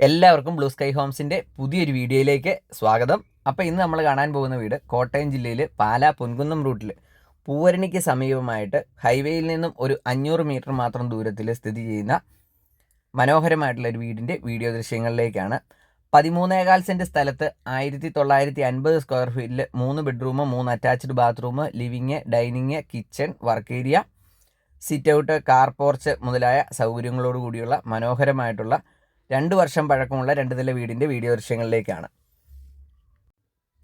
എല്ലാവർക്കും blue sky ഹോംസിന്റെ പുതിയൊരു വീഡിയോയിലേക്ക് സ്വാഗതം. അപ്പോൾ ഇന്ന് നമ്മൾ കാണാൻ പോകുന്ന വീട് കോട്ടയം ജില്ലയിൽ പാലാ പൊൻകുന്നം റൂട്ടിൽ പൂവരണിക്ക് സമീപമായിട്ട് ഹൈവേയിൽ നിന്നും ഒരു അഞ്ഞൂറ് മീറ്റർ മാത്രം ദൂരത്തിൽ സ്ഥിതി ചെയ്യുന്ന മനോഹരമായിട്ടുള്ള ഒരു വീടിന്റെ വീഡിയോ ദൃശ്യങ്ങളിലേക്കാണ്. പതിമൂന്നേകാൽ സെന്റ് സ്ഥലത്ത് ആയിരത്തി തൊള്ളായിരത്തി അൻപത് സ്ക്വയർ ഫീറ്റിൽ മൂന്ന് ബെഡ്റൂം മൂന്ന് attached bathroom living dining kitchen work area sit out car porch മുതലായ സൗകര്യങ്ങളോട് കൂടിയുള്ള മനോഹരമായിട്ടുള്ള രണ്ട് വർഷം പഴക്കമുള്ള രണ്ട് നില വീടിന്റെ വീഡിയോ ദൃശ്യങ്ങളിലേക്കാണ്.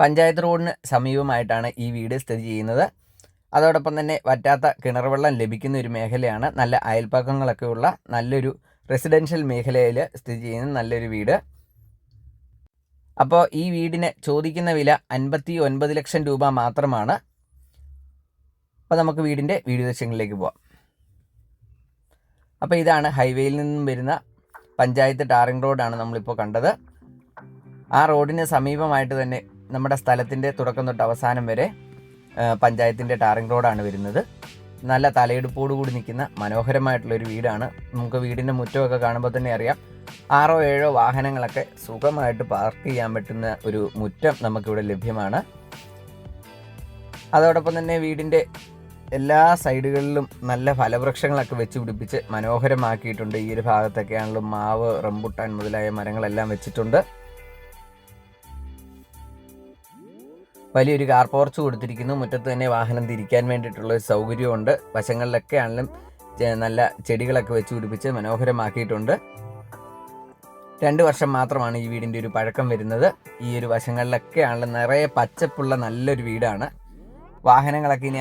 പഞ്ചായത്ത് റോഡിന് സമീപമായിട്ടാണ് ഈ വീട് സ്ഥിതി ചെയ്യുന്നത്. അതോടൊപ്പം തന്നെ വറ്റാത്ത കിണർ വെള്ളം ലഭിക്കുന്ന ഒരു മേഖലയാണ് നല്ല അയൽപ്പക്കങ്ങളൊക്കെയുള്ള നല്ലൊരു റെസിഡൻഷ്യൽ മേഖലയിൽ സ്ഥിതി ചെയ്യുന്ന നല്ലൊരു വീട്. അപ്പോൾ ഈ വീടിന് ചോദിക്കുന്ന വില അൻപത്തി ഒൻപത് ലക്ഷം രൂപ മാത്രമാണ്. അപ്പോൾ നമുക്ക് വീടിന്റെ വീഡിയോ ദൃശ്യങ്ങളിലേക്ക് പോവാം. അപ്പോൾ ഇതാണ് ഹൈവേയിൽ നിന്നും വരുന്ന പഞ്ചായത്ത് ടാറിംഗ് റോഡാണ് നമ്മളിപ്പോൾ കണ്ടത്. ആ റോഡിന് സമീപമായിട്ട് തന്നെ നമ്മുടെ സ്ഥലത്തിന്റെ തുടക്കം തൊട്ട് അവസാനം വരെ പഞ്ചായത്തിന്റെ ടാറിംഗ് റോഡാണ് വരുന്നത്. നല്ല തലയെടുപ്പോടുകൂടി നിൽക്കുന്ന മനോഹരമായിട്ടുള്ളൊരു വീടാണ്. നമുക്ക് വീടിന്റെ മുറ്റമൊക്കെ കാണുമ്പോൾ തന്നെ അറിയാം. ആറോ ഏഴോ വാഹനങ്ങളൊക്കെ സുഖമായിട്ട് പാർക്ക് ചെയ്യാൻ പറ്റുന്ന ഒരു മുറ്റം നമുക്കിവിടെ ലഭ്യമാണ്. അതോടൊപ്പം തന്നെ വീടിന്റെ എല്ലാ സൈഡുകളിലും നല്ല ഫലവൃക്ഷങ്ങളൊക്കെ വെച്ച് പിടിപ്പിച്ച് മനോഹരമാക്കിയിട്ടുണ്ട്. ഈ ഒരു ഭാഗത്തൊക്കെ ആണെങ്കിലും മാവ് റംബുട്ടാൻ മുതലായ മരങ്ങളെല്ലാം വെച്ചിട്ടുണ്ട്. വലിയൊരു കാർ പോർച്ച് കൊടുത്തിരിക്കുന്നു. മുറ്റത്ത് തന്നെ വാഹനം തിരിക്കാൻ വേണ്ടിയിട്ടുള്ള ഒരു സൗകര്യമുണ്ട് വശങ്ങളിലൊക്കെ ആണെങ്കിലും നല്ല ചെടികളൊക്കെ വെച്ച് പിടിപ്പിച്ച് മനോഹരമാക്കിയിട്ടുണ്ട്. രണ്ട് വർഷം മാത്രമാണ് ഈ വീടിന്റെ ഒരു പഴക്കം വരുന്നത്. ഈ ഒരു വശങ്ങളിലൊക്കെ ആണെങ്കിലും നിറയെ പച്ചപ്പുള്ള നല്ലൊരു വീടാണ്. വാഹനങ്ങളൊക്കെ ഇനി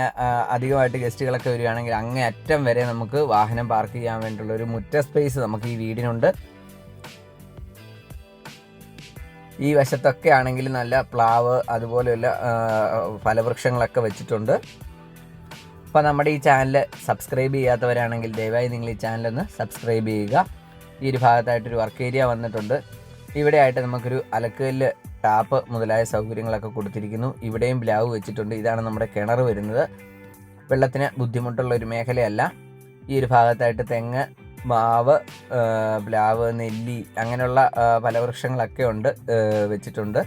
അധികമായിട്ട് ഗസ്റ്റുകളൊക്കെ വരികയാണെങ്കിൽ അങ്ങേ അറ്റം വരെ നമുക്ക് വാഹനം പാർക്ക് ചെയ്യാൻ വേണ്ടിയുള്ള ഒരു മുറ്റ സ്പേസ് നമുക്ക് ഈ വീടിനുണ്ട്. ഈ വശത്തൊക്കെ ആണെങ്കിൽ നല്ല പ്ലാവ് അതുപോലെയുള്ള ഫലവൃക്ഷങ്ങളൊക്കെ വെച്ചിട്ടുണ്ട്. അപ്പോൾ നമ്മുടെ ഈ ചാനൽ സബ്സ്ക്രൈബ് ചെയ്യാത്തവരാണെങ്കിൽ ദയവായി നിങ്ങൾ ഈ ചാനലൊന്ന് സബ്സ്ക്രൈബ് ചെയ്യുക. ഈ ഒരു ഭാഗത്തായിട്ടൊരു വർക്ക് ഏരിയ വന്നിട്ടുണ്ട്. ഇവിടെയായിട്ട് നമുക്കൊരു അലക്കുകല്ല് ടാപ്പ് മുതലായ സൗകര്യങ്ങളൊക്കെ കൊടുത്തിരിക്കുന്നു. ഇവിടെയും ബ്ലാവ് വെച്ചിട്ടുണ്ട്. ഇതാണ് നമ്മുടെ കിണർ വരുന്നത്. വെള്ളത്തിന് ബുദ്ധിമുട്ടുള്ള ഒരു മേഖലയല്ല. ഈ ഒരു ഭാഗത്തായിട്ട് തെങ്ങ് മാവ് പ്ലാവ് നെല്ലി അങ്ങനെയുള്ള ഫലവൃക്ഷങ്ങളൊക്കെ ഉണ്ട് വെച്ചിട്ടുണ്ട്.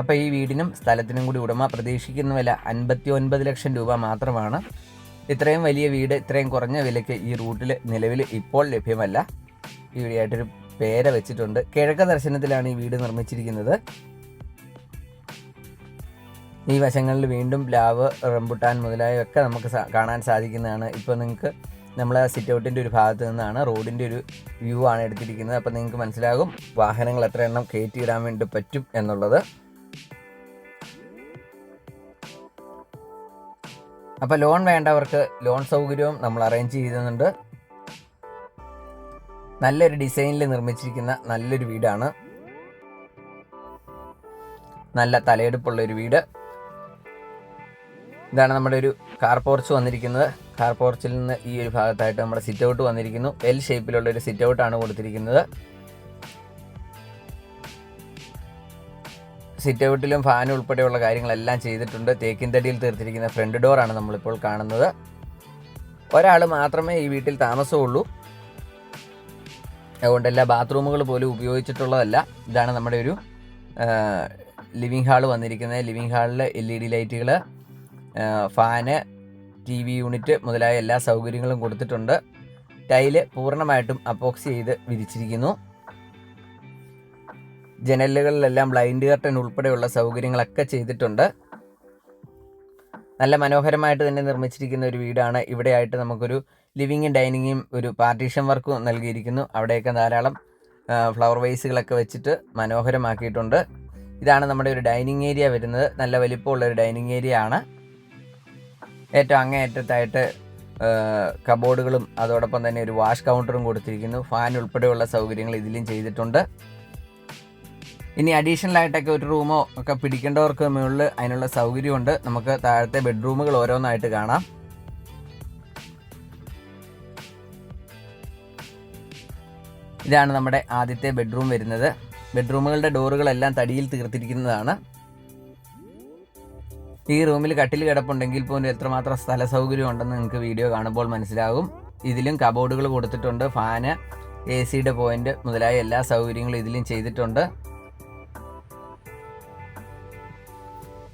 അപ്പോൾ ഈ വീടിനും സ്ഥലത്തിനും കൂടി ഉടമ പ്രതീക്ഷിക്കുന്ന വില അൻപത്തി ഒൻപത് ലക്ഷം രൂപ മാത്രമാണ്. ഇത്രയും വലിയ വീട് ഇത്രയും കുറഞ്ഞ വിലയ്ക്ക് ഈ റൂട്ടിൽ നിലവിൽ ഇപ്പോൾ ലഭ്യമല്ല. ഈ വീടായിട്ടൊരു പേര വെച്ചിട്ടുണ്ട്. കിഴക്ക ദർശനത്തിലാണ് ഈ വീട് നിർമ്മിച്ചിരിക്കുന്നത്. ഈ വശങ്ങളിൽ വീണ്ടും പ്ലാവ് റംബുട്ടാൻ മുതലായവയൊക്കെ നമുക്ക് കാണാൻ സാധിക്കുന്നതാണ്. ഇപ്പോൾ നിങ്ങൾക്ക് നമ്മൾ സിറ്റ് ഔട്ടിന്റെ ഒരു ഭാഗത്ത് നിന്നാണ് റോഡിന്റെ ഒരു വ്യൂ ആണ് എടുത്തിരിക്കുന്നത്. അപ്പോൾ നിങ്ങൾക്ക് മനസ്സിലാകും വാഹനങ്ങൾ എത്ര എണ്ണം കയറ്റിയിടാൻ വേണ്ടി പറ്റും എന്നുള്ളത്. അപ്പോൾ ലോൺ വേണ്ടവർക്ക് ലോൺ സൗകര്യവും നമ്മൾ അറേഞ്ച് ചെയ്യുന്നുണ്ട് നല്ലൊരു ഡിസൈനിൽ നിർമ്മിച്ചിരിക്കുന്ന നല്ലൊരു വീടാണ്. നല്ല തലയെടുപ്പുള്ള ഒരു വീട്. ഇതാണ് നമ്മുടെ ഒരു കാർ പോർച്ച് വന്നിരിക്കുന്നത്. കാർ പോർച്ചിൽ നിന്ന് ഈ ഒരു ഭാഗത്തായിട്ട് നമ്മുടെ സിറ്റ് ഔട്ട് വന്നിരിക്കുന്നു. എൽ ഷേപ്പിലുള്ള ഒരു സിറ്റ് ഔട്ടാണ് കൊടുത്തിരിക്കുന്നത്. സിറ്റ് ഔട്ടിലും ഫാൻ ഉൾപ്പെടെയുള്ള കാര്യങ്ങളെല്ലാം ചെയ്തിട്ടുണ്ട്. തേക്കിൻ തടിയിൽ തീർത്തിരിക്കുന്ന ഫ്രണ്ട് ഡോറാണ് നമ്മളിപ്പോൾ കാണുന്നത്. ഒരാൾ മാത്രമേ ഈ വീട്ടിൽ താമസമുള്ളൂ. അതുകൊണ്ട് എല്ലാ ബാത്റൂമുകൾ പോലും ഉപയോഗിച്ചിട്ടുള്ളതല്ല. ഇതാണ് നമ്മുടെ ഒരു ലിവിംഗ് ഹാൾ വന്നിരിക്കുന്നത്. ലിവിംഗ് ഹാളിൽ എൽ ഇ ഡി ലൈറ്റുകൾ ഫാന് ടി വി യൂണിറ്റ് മുതലായ എല്ലാ സൗകര്യങ്ങളും കൊടുത്തിട്ടുണ്ട്. ടൈൽ പൂർണമായിട്ടും അപ്പോക്സി ചെയ്ത് വിരിച്ചിരിക്കുന്നു. ജനലുകളിലെല്ലാം ബ്ലൈൻഡ് കർട്ടൻ ഉൾപ്പെടെയുള്ള സൗകര്യങ്ങളൊക്കെ ചെയ്തിട്ടുണ്ട്. നല്ല മനോഹരമായിട്ട് തന്നെ നിർമ്മിച്ചിരിക്കുന്ന ഒരു വീടാണ്. ഇവിടെയായിട്ട് നമുക്കൊരു ലിവിങ്ങും ഡൈനിങ്ങും ഒരു പാർട്ടീഷൻ വർക്കും നൽകിയിരിക്കുന്നു. അവിടെയൊക്കെ ധാരാളം ഫ്ലവർ വൈസുകളൊക്കെ വെച്ചിട്ട് മനോഹരമാക്കിയിട്ടുണ്ട്. ഇതാണ് നമ്മുടെ ഒരു ഡൈനിങ് ഏരിയ വരുന്നത്. നല്ല വലിപ്പമുള്ള ഒരു ഡൈനിങ് ഏരിയ ആണ്. ഏറ്റവും അങ്ങേയറ്റത്തായിട്ട് കബോർഡുകളും അതോടൊപ്പം തന്നെ ഒരു വാഷ് കൗണ്ടറും കൊടുത്തിരിക്കുന്നു. ഫാൻ ഉൾപ്പെടെയുള്ള സൗകര്യങ്ങൾ ഇതിലും ചെയ്തിട്ടുണ്ട്. ഇനി അഡീഷണൽ ആയിട്ടൊക്കെ ഒരു റൂമോ ഒക്കെ പിടിക്കേണ്ടവർക്ക് മുകളിൽ അതിനുള്ള സൗകര്യമുണ്ട്. നമുക്ക് താഴത്തെ ബെഡ്റൂമുകൾ ഓരോന്നായിട്ട് കാണാം. ഇതാണ് നമ്മുടെ ആദ്യത്തെ ബെഡ്റൂം വരുന്നത്. ബെഡ്റൂമുകളുടെ ഡോറുകളെല്ലാം തടിയിൽ തീർത്തിരിക്കുന്നതാണ്. ഈ റൂമിൽ കട്ടിൽ കിടപ്പുണ്ടെങ്കിൽ പോലും എത്രമാത്രം സ്ഥല സൗകര്യം ഉണ്ടെന്ന് നിങ്ങൾക്ക് വീഡിയോ കാണുമ്പോൾ മനസ്സിലാകും. ഇതിലും കബോർഡുകൾ കൊടുത്തിട്ടുണ്ട് ഫാന് എ സിയുടെ പോയിന്റ് മുതലായ എല്ലാ സൗകര്യങ്ങളും ഇതിലും ചെയ്തിട്ടുണ്ട്.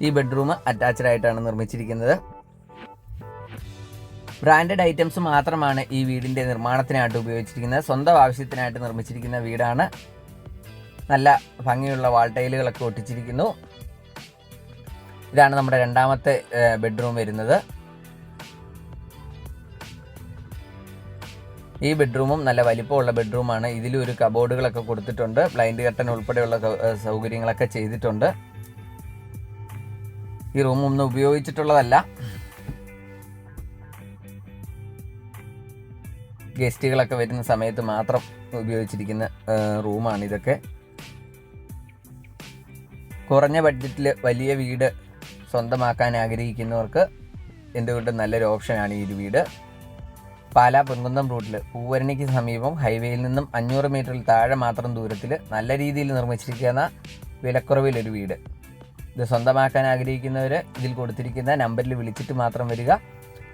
ഈ ബെഡ്റൂം അറ്റാച്ച്ഡ് ആയിട്ടാണ് നിർമ്മിച്ചിരിക്കുന്നത്. ബ്രാൻഡഡ് ഐറ്റംസ് മാത്രമാണ് ഈ വീടിന്റെ നിർമ്മാണത്തിനായിട്ട് ഉപയോഗിച്ചിരിക്കുന്നത്. സ്വന്തം ആവശ്യത്തിനായിട്ട് നിർമ്മിച്ചിരിക്കുന്ന വീടാണ്. നല്ല ഭംഗിയുള്ള വാൾ ടൈലുകളൊക്കെ ഒട്ടിച്ചിരിക്കുന്നു. ഇതാണ് നമ്മുടെ രണ്ടാമത്തെ ബെഡ്റൂം വരുന്നത്. ഈ ബെഡ്റൂമും നല്ല വലിപ്പമുള്ള ബെഡ്റൂമാണ്. ഇതിലൊരു കബോർഡുകളൊക്കെ കൊടുത്തിട്ടുണ്ട്. ബ്ലൈൻഡ് കർട്ടൻ ഉൾപ്പെടെയുള്ള സൗകര്യങ്ങളൊക്കെ ചെയ്തിട്ടുണ്ട്. ഈ റൂം ഒന്നും ഉപയോഗിച്ചിട്ടുള്ളതല്ല. ഗസ്റ്റുകളൊക്കെ വരുന്ന സമയത്ത് മാത്രം ഉപയോഗിച്ചിരിക്കുന്ന റൂമാണ് ഇതൊക്കെ കുറഞ്ഞ ബഡ്ജറ്റിൽ വലിയ വീട് സ്വന്തമാക്കാൻ ആഗ്രഹിക്കുന്നവർക്ക് എന്തുകൊണ്ടും നല്ലൊരു ഓപ്ഷനാണ് ഈ ഒരു വീട്. പാലാ പൊൻകുന്നം റൂട്ടിൽ പൂവരണിക്ക് സമീപം ഹൈവേയിൽ നിന്നും അഞ്ഞൂറ് മീറ്ററിൽ താഴെ മാത്രം ദൂരത്തിൽ നല്ല രീതിയിൽ നിർമ്മിച്ചിരിക്കുന്ന വിലക്കുറവിലൊരു വീട്. ഇത് സ്വന്തമാക്കാൻ ആഗ്രഹിക്കുന്നവർ ഇതിൽ കൊടുത്തിരിക്കുന്ന നമ്പറിൽ വിളിച്ചിട്ട് മാത്രം വരിക.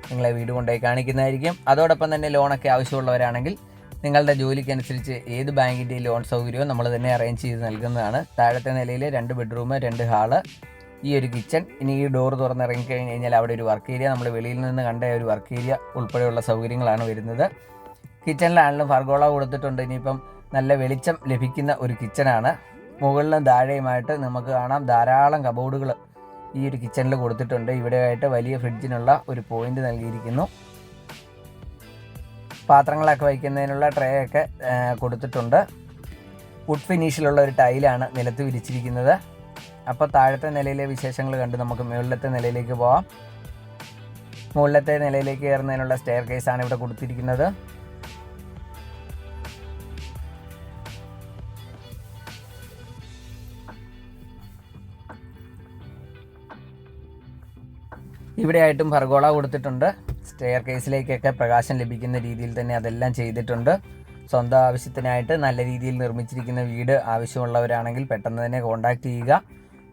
നിങ്ങളെ വീട് കൊണ്ടുപോയി കാണിക്കുന്നതായിരിക്കും. അതോടൊപ്പം തന്നെ ലോണൊക്കെ ആവശ്യമുള്ളവരാണെങ്കിൽ നിങ്ങളുടെ ജോലിക്കനുസരിച്ച് ഏത് ബാങ്കിന്റെ ലോൺ സൗകര്യവും നമ്മൾ തന്നെ അറേഞ്ച് ചെയ്ത് നൽകുന്നതാണ്. താഴത്തെ നിലയിൽ രണ്ട് ബെഡ്റൂം രണ്ട് ഹാൾ ഈ ഒരു കിച്ചൺ ഇനി ഈ ഡോർ തുറന്നിറങ്ങി കഴിഞ്ഞ് കഴിഞ്ഞാൽ അവിടെ ഒരു വർക്ക് ഏരിയ നമ്മൾ വെളിയിൽ നിന്ന് കണ്ട ഒരു വർക്ക് ഏരിയ ഉൾപ്പെടെയുള്ള സൗകര്യങ്ങളാണ് വരുന്നത്. കിച്ചണിലാണെങ്കിലും ഫർഗോള കൊടുത്തിട്ടുണ്ട്. ഇനിയിപ്പം നല്ല വെളിച്ചം ലഭിക്കുന്ന ഒരു കിച്ചണാണ് മുകളിലും താഴെയുമായിട്ട് നമുക്ക് കാണാം ധാരാളം കബോർഡുകൾ ഈ ഒരു കിച്ചണിൽ കൊടുത്തിട്ടുണ്ട്. ഇവിടെയായിട്ട് വലിയ ഫ്രിഡ്ജിനുള്ള ഒരു പോയിന്റ് നൽകിയിരിക്കുന്നു. പാത്രങ്ങളൊക്കെ വയ്ക്കുന്നതിനുള്ള ട്രേ ഒക്കെ കൊടുത്തിട്ടുണ്ട്. വുഡ് ഫിനിഷിലുള്ള ഒരു ടൈലാണ് നിലത്ത് വിരിച്ചിരിക്കുന്നത്. അപ്പോൾ താഴത്തെ നിലയിലെ വിശേഷങ്ങൾ കണ്ട് നമുക്ക് മുകളിലത്തെ നിലയിലേക്ക് പോവാം. മുകളിലത്തെ നിലയിലേക്ക് കയറുന്നതിനുള്ള സ്റ്റെയർ കേസാണ് ഇവിടെ കൊടുത്തിരിക്കുന്നത്. ഇവിടെയായിട്ടും ഫർഗോള കൊടുത്തിട്ടുണ്ട്. സ്റ്റെയർ കേസിലേക്കൊക്കെ പ്രകാശം ലഭിക്കുന്ന രീതിയിൽ തന്നെ അതെല്ലാം ചെയ്തിട്ടുണ്ട്. സ്വന്തം ആവശ്യത്തിനായിട്ട് നല്ല രീതിയിൽ നിർമ്മിച്ചിരിക്കുന്ന വീട് ആവശ്യമുള്ളവരാണെങ്കിൽ പെട്ടെന്ന് തന്നെ കോൺടാക്ട് ചെയ്യുക.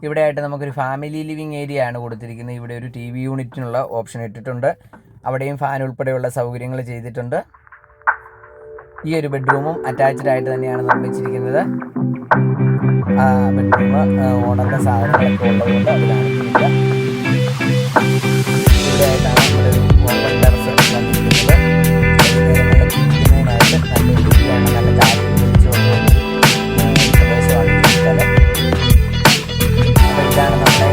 ഇവിടെയായിട്ട് നമുക്കൊരു ഫാമിലി ലിവിങ് ഏരിയ ആണ് കൊടുത്തിരിക്കുന്നത്. ഇവിടെ ഒരു ടി വി യൂണിറ്റിനുള്ള ഓപ്ഷൻ ഇട്ടിട്ടുണ്ട്. അവിടെയും ഫാൻ ഉൾപ്പെടെയുള്ള സൗകര്യങ്ങൾ ചെയ്തിട്ടുണ്ട്. ഈ ഒരു ബെഡ്റൂമും അറ്റാച്ച്ഡ് ആയിട്ട് തന്നെയാണ് നിർമ്മിച്ചിരിക്കുന്നത്. ബെഡ്റൂം ഓണറിന്റെ സാധനങ്ങളൊക്കെ ഉള്ളതുകൊണ്ട് അത് കാണിക്കുന്നില്ല. ഇവിടെയായിട്ടാണ് നമ്മുടെ ഒരു ഓപ്പൺ ടെറസ് വന്നിരിക്കുന്നത് വൈകുന്നേരങ്ങളിൽ ഇരിക്കുന്നതിനായിട്ട് നല്ല രീതിയിലാണ് നല്ല കാറ്റ് വെച്ചുകൊണ്ട് പ്രദേശമാണ് സ്ഥലം അപ്പോൾ ഇതാണ് നമ്മുടെ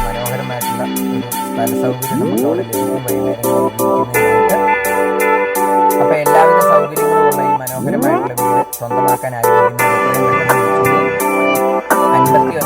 മനോഹരമായിട്ടുള്ള ഒരു സ്ഥല സൗകര്യം നമുക്ക് അവിടെ ലഭിക്കും വൈകുന്നേരങ്ങളിൽ സ്വന്തമാക്കാൻ ആഗ്രഹിക്കുന്ന അൻപത്തി